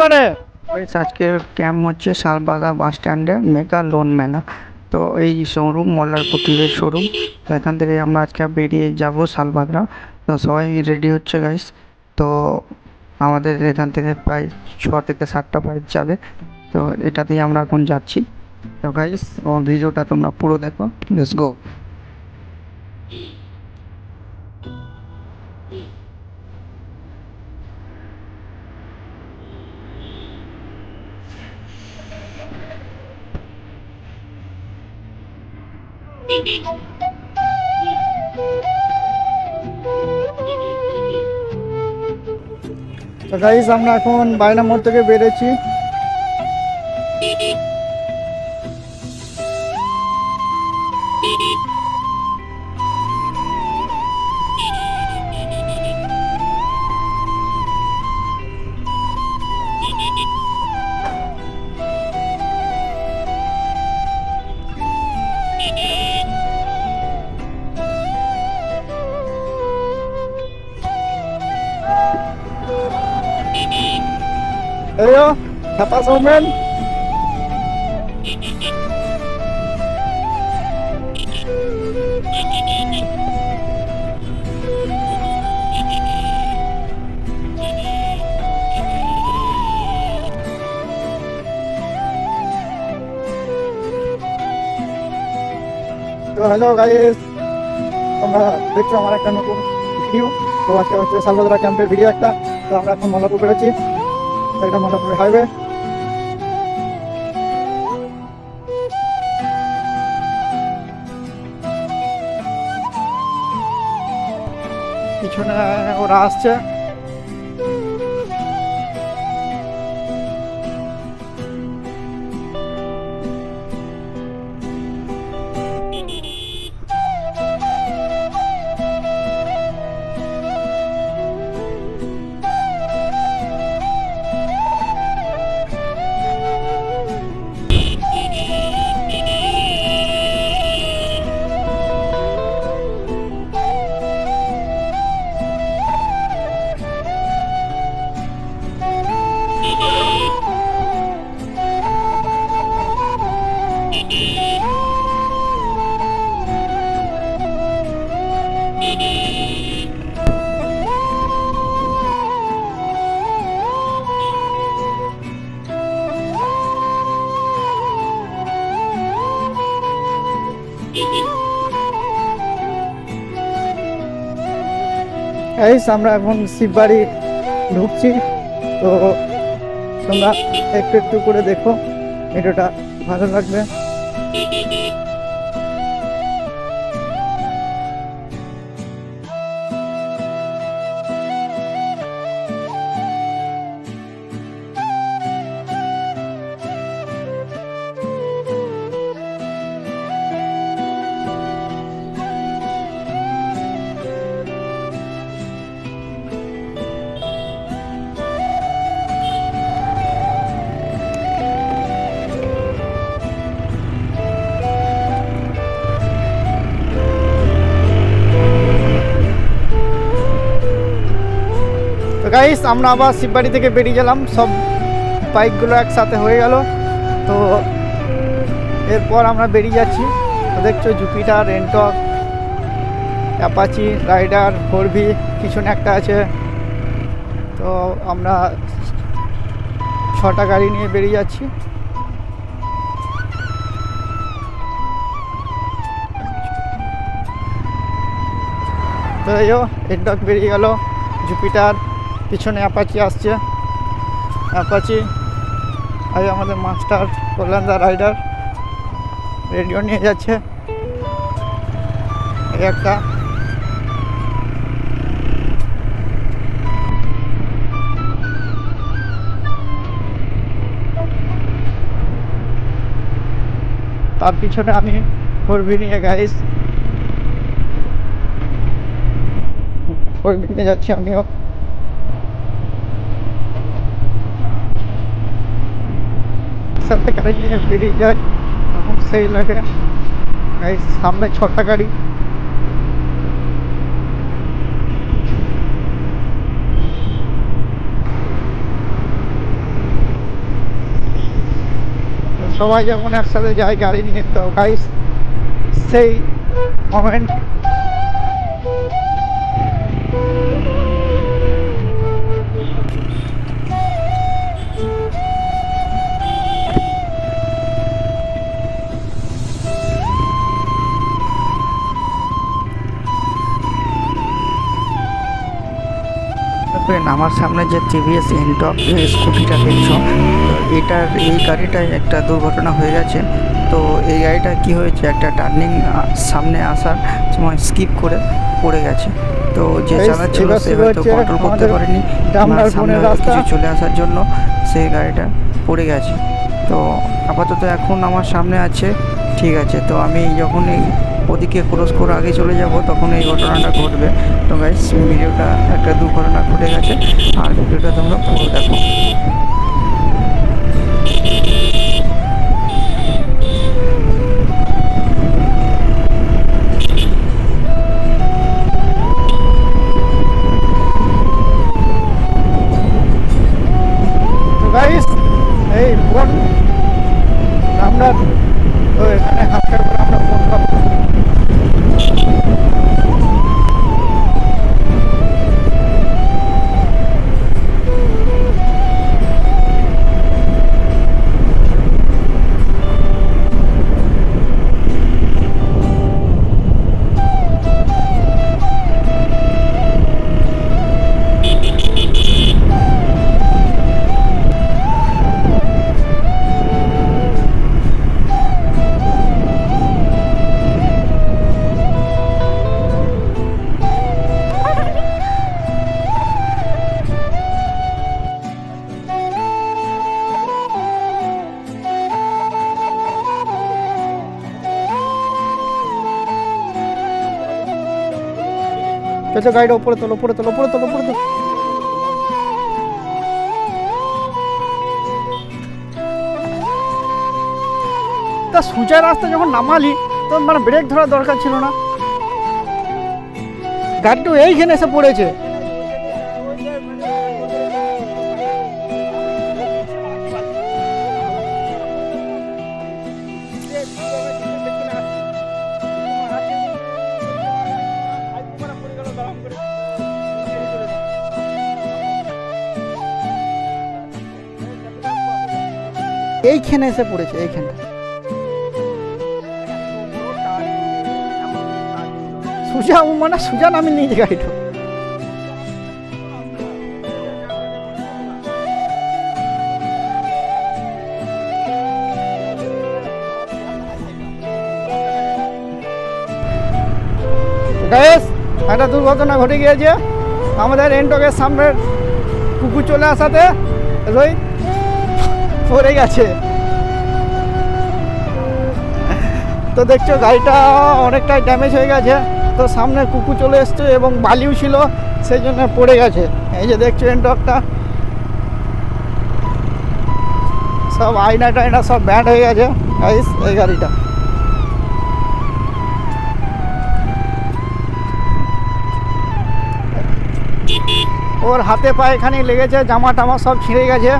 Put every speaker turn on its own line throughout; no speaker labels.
ওখানে
আজকে ক্যাম্প হচ্ছে শালবাগা বাস স্ট্যান্ডে মেগা লোন মেলা। তো এই শোরুম মল্লারপুকুরের শোরুম তো এখান থেকে আমরা আজকে বেরিয়ে যাব শালবাগরা তো সবাই রেডি হচ্ছে গাইস তো আমাদের এখান থেকে প্রায় ছ থেকে সাতটা বাইক যাবে। তো এটাতেই আমরা এখন যাচ্ছি। তো গাইস ও ভিডিওটা তোমরা পুরো দেখো। লেটস গো
তো গাইস আমরা এখন বাইনা মোড় থেকে বেরোচ্ছি। Ayo, Bapak Somen. তো হ্যালো গাইস তোমরা দেখছ আমার একটা নতুন ভিডিও তো আজকে হচ্ছে সালবাদরা ক্যাম্পের ভিডিও একটা। তো আমরা এখন মল্লাপুর পেরেছি এটা মল্লাপুর হাইওয়ে পিছনে ওরা আসছে। গাইস আমরা এখন শিব বাড়ি ঢুকছি। তো তোমরা একটু একটু করে দেখো, ভিডিওটা ভালো লাগবে। গাইস আমরা আবার শিববাড়ি থেকে বেরিয়ে গেলাম। সব বাইকগুলো একসাথে হয়ে গেল। তো এরপর আমরা বেরিয়ে যাচ্ছি। দেখছ, Jupiter, Ntorq, Apache, rider four V পিছনে একটা আছে। তো আমরা ছটা গাড়ি নিয়ে বেরিয়ে যাচ্ছি। তো এই রেন্টক বেরিয়ে গেল, জুপিটার। পিছনে অ্যাপাচি আসছে। অ্যাপাচি, আর আমাদের মাস্টার, কল্যাণদা রাইডার, রেডিও নিয়ে যাচ্ছে। একটা। তার পিছনে আমি ফোরবি নিয়ে গাইস ফোরবি নিয়ে যাচ্ছি আমিও। সাথে গাড়ি নিয়ে বেরিয়ে যায়। তখন সেই লাগে, এই সামনে ছটা গাড়ি। সবাই যেমন একসাথে যায় গাড়ি নিয়ে, তো গাড়ি সেই মোমেন্ট
আমার সামনে যে টিভিএস ইন্টক স্কুটিটা দেখছ তো এটার এই গাড়িটায় একটা দুর্ঘটনা হয়ে গেছে। তো এই গাড়িটা কি হয়েছে? একটা টার্নিং সামনে আসার সময় স্কিপ করে পড়ে গেছে। তো যে চালাচ্ছিল সে হয়তো কন্ট্রোল করতে পারেনি সামনে
রাস্তা।
কিছু চলে আসার জন্য সেই গাড়িটা পড়ে গেছে। তো আপাতত এখন আমার সামনে আছে ঠিক আছে। তো আমি যখনই ওদিকে ক্রস করে আগে চলে যাব, তখন এই ঘটনাটা ঘটবে। তো গাইস ভিডিওটা একটা দুর্ঘটনা ঘটে গেছে, আর ভিডিওটা তোমরা পুরো দেখো।
চলো গাড়িটা উপরে তোলো উপরে তোলো উপরে তোলো উপরে তোলো। তা সোজা রাস্তা যখন নামালি তো মানে ব্রেক ধরার দরকার ছিল না। গাড়িটা এইখানে এসে পড়েছে। এইখানে এসে পড়েছে, এইখানে। সুজা মানে সুজা নামে নিয়েছে গাড়িটা একটা দুর্ঘটনা ঘটে গিয়েছে। আমাদের এন্টকের সামনের কুকুর চলে আসাতে, রোহিত পড়ে গেছে। তো দেখছ, গাড়িটা অনেকটাই ড্যামেজ হয়ে গেছে। তো সামনে কুকুর চলে এসছে এবং বালিও ছিল, সেই জন্য পড়ে গেছে। এই যে দেখছ এন্টকটা সব আয়না টায়না সব ব্যান্ড হয়ে গেছে গাইস এই গাড়িটা। ওর হাতে পায়ে এখানে লেগেছে জামা টামা সব ছিঁড়ে গেছে।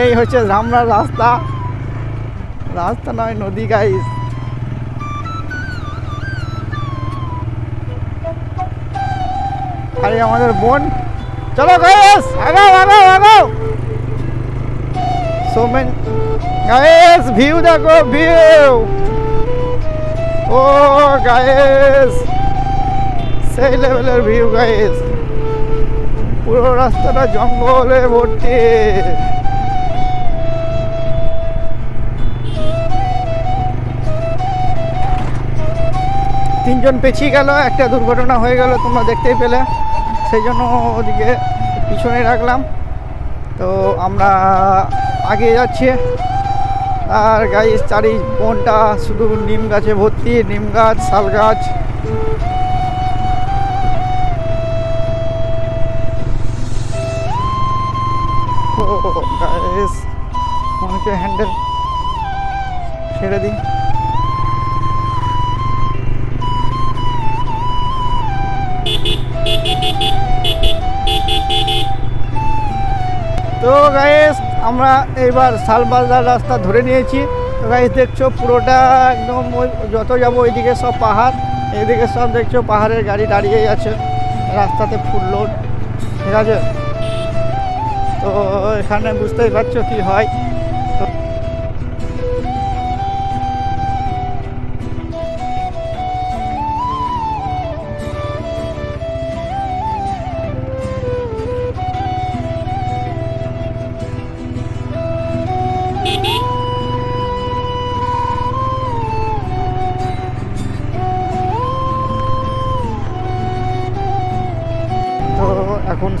এই হচ্ছে ধামরার রাস্তা। রাস্তা নয়, নদী গাইস আরে আমাদের বোন। চলো আগাও আগাও আগাও। সোমেন ভিউ দেখো ভিউ ও গাইস সেই লেভেলের ভিউ গাইস পুরো রাস্তাটা জঙ্গলে ভর্তি। তিনজন পেছিয়ে গেল, একটা দুর্ঘটনা হয়ে গেল, তোমরা দেখতেই পেলে। সেই জন্য ওদিকে পিছনে রাখলাম। তো আমরা আগে যাচ্ছি। আর গাইস চারি বনটা শুধু নিম গাছে ভর্তি, নিম গাছ, শাল গাছ। মনে হ্যান্ডেল ছেড়ে দিই। আমরা এইবার শালবাজার রাস্তা ধরে নিয়েছি। তো গাইস দেখছ পুরোটা একদম ওই যত যাব ওইদিকে সব পাহাড়, এইদিকে সব দেখছ পাহাড়ের গাড়ি দাঁড়িয়েই আছে। রাস্তাতে ফুল লোড ঠিক আছে? তো এখানে বুঝতেই পারছ কী হয়।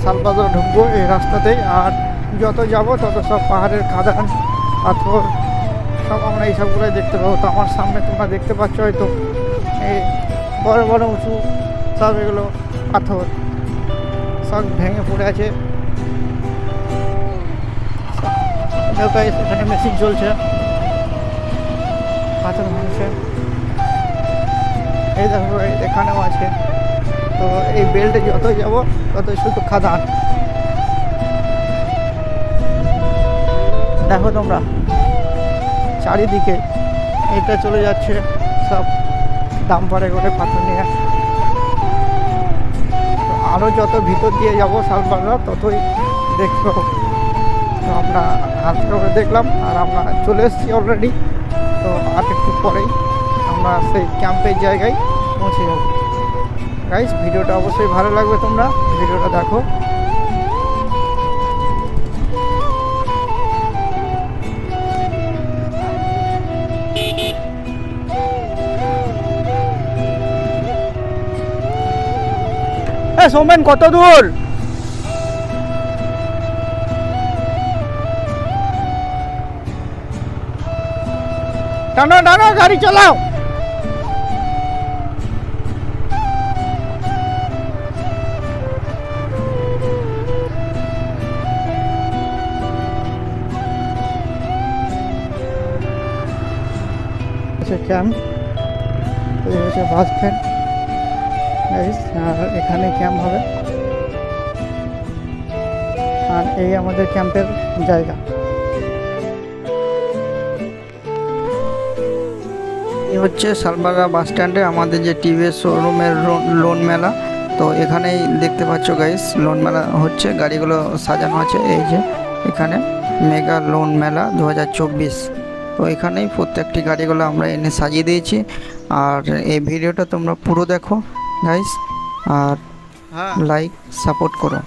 শালবাজার ঢুকবো এই রাস্তাতেই। আর যত যাব, তত সব পাহাড়ের খাদান, পাথর, সব আমরা এই সবগুলোই দেখতে পাবো। তো আমার সামনে তোমরা দেখতে পাচ্ছ হয়তো এই বড় বড় উঁচু সব এগুলো পাথর, সব ভেঙে পড়ে আছে। এখানে মেশিন চলছে, পাথর ভাঙছে। এই দেখো, এখানেও আছে। তো এই বেল্টে যত যাব তত শুধু খাদান দেখো তোমরা, চারিদিকে এটা চলে যাচ্ছে, সব দামপারে করে পাথর নিয়ে আরও যত ভিতর দিয়ে যাব শালবাগরা ততই দেখতে পাবো তো আমরা হালকা করে দেখলাম, আর আমরা চলে এসেছি অলরেডি তো আর একটু পরেই আমরা সেই ক্যাম্পের জায়গায় পৌঁছে যাব। গাইস ভিডিওটা অবশ্যই ভালো লাগবে তোমরা। ভিডিওটা দেখো। সোমেন, কত দূর? টানো টানো, গাড়ি চালাও। ক্যাম্প এই হচ্ছে বাস স্ট্যান্ড। আর এখানে ক্যাম্প হবে। আর এই আমাদের ক্যাম্পের জায়গা।
এই হচ্ছে শালবাগা বাস স্ট্যান্ডে আমাদের যে টিভিএস শোরুমের লোন মেলা। তো এখানেই দেখতে পাচ্ছ গাইস লোন মেলা হচ্ছে। গাড়িগুলো সাজানো আছে এই যে এখানে। মেগা লোন মেলা দু হাজার চব্বিশ। তো এখানেই প্রত্যেকটি গাড়িগুলো আমরা এনে সাজিয়ে দিয়েছি। আর এই ভিডিওটা তোমরা পুরো দেখো গাইস আর
হ্যাঁ।
লাইক সাপোর্ট করো।